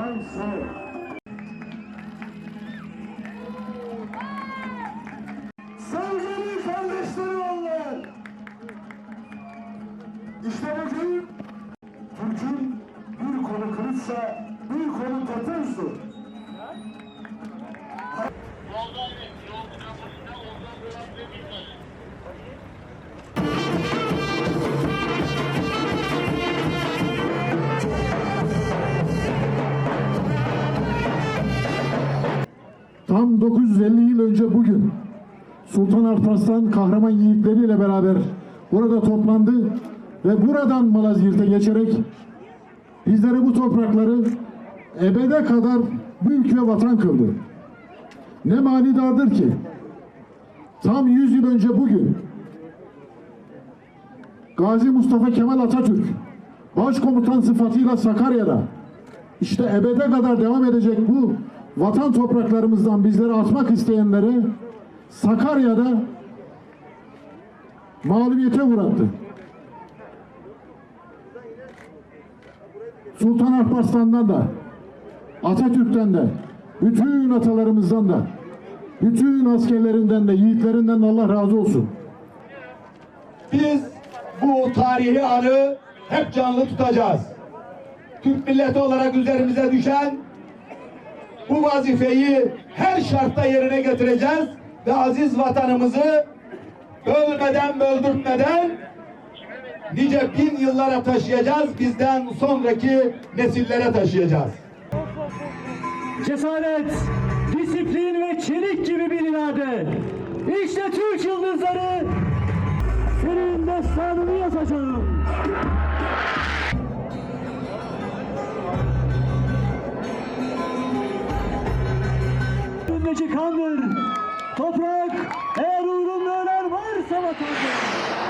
Şansı. Sevgili kardeşlerim onlar. İşte bugün Türk'ün bir kolu kılıçsa bir kolu Tam 950 yıl önce bugün Sultan Alparslan kahraman yiğitleriyle beraber burada toplandı ve buradan Malazgirt'e geçerek bizlere bu toprakları ebede kadar mülk ve vatan kıldı. Ne manidardır ki tam 100 yıl önce bugün Gazi Mustafa Kemal Atatürk başkomutan sıfatıyla Sakarya'da işte ebede kadar devam edecek bu vatan topraklarımızdan bizleri atmak isteyenleri Sakarya'da mağlubiyete uğrattı. Sultan Alparslan'dan da Atatürk'ten de bütün atalarımızdan da bütün askerlerinden de yiğitlerinden de Allah razı olsun. Biz bu tarihi anı hep canlı tutacağız. Türk milleti olarak üzerimize düşen bu vazifeyi her şartta yerine getireceğiz ve aziz vatanımızı bölmeden böldürtmeden nice bin yıllara taşıyacağız. Bizden sonraki nesillere taşıyacağız. cesaret, disiplin ve çelik gibi bir irade. İşte Türk yıldızları senin destanını yazacağım. Ündeki kandır. Toprak eğer uğrunda ölen varsa vatandır.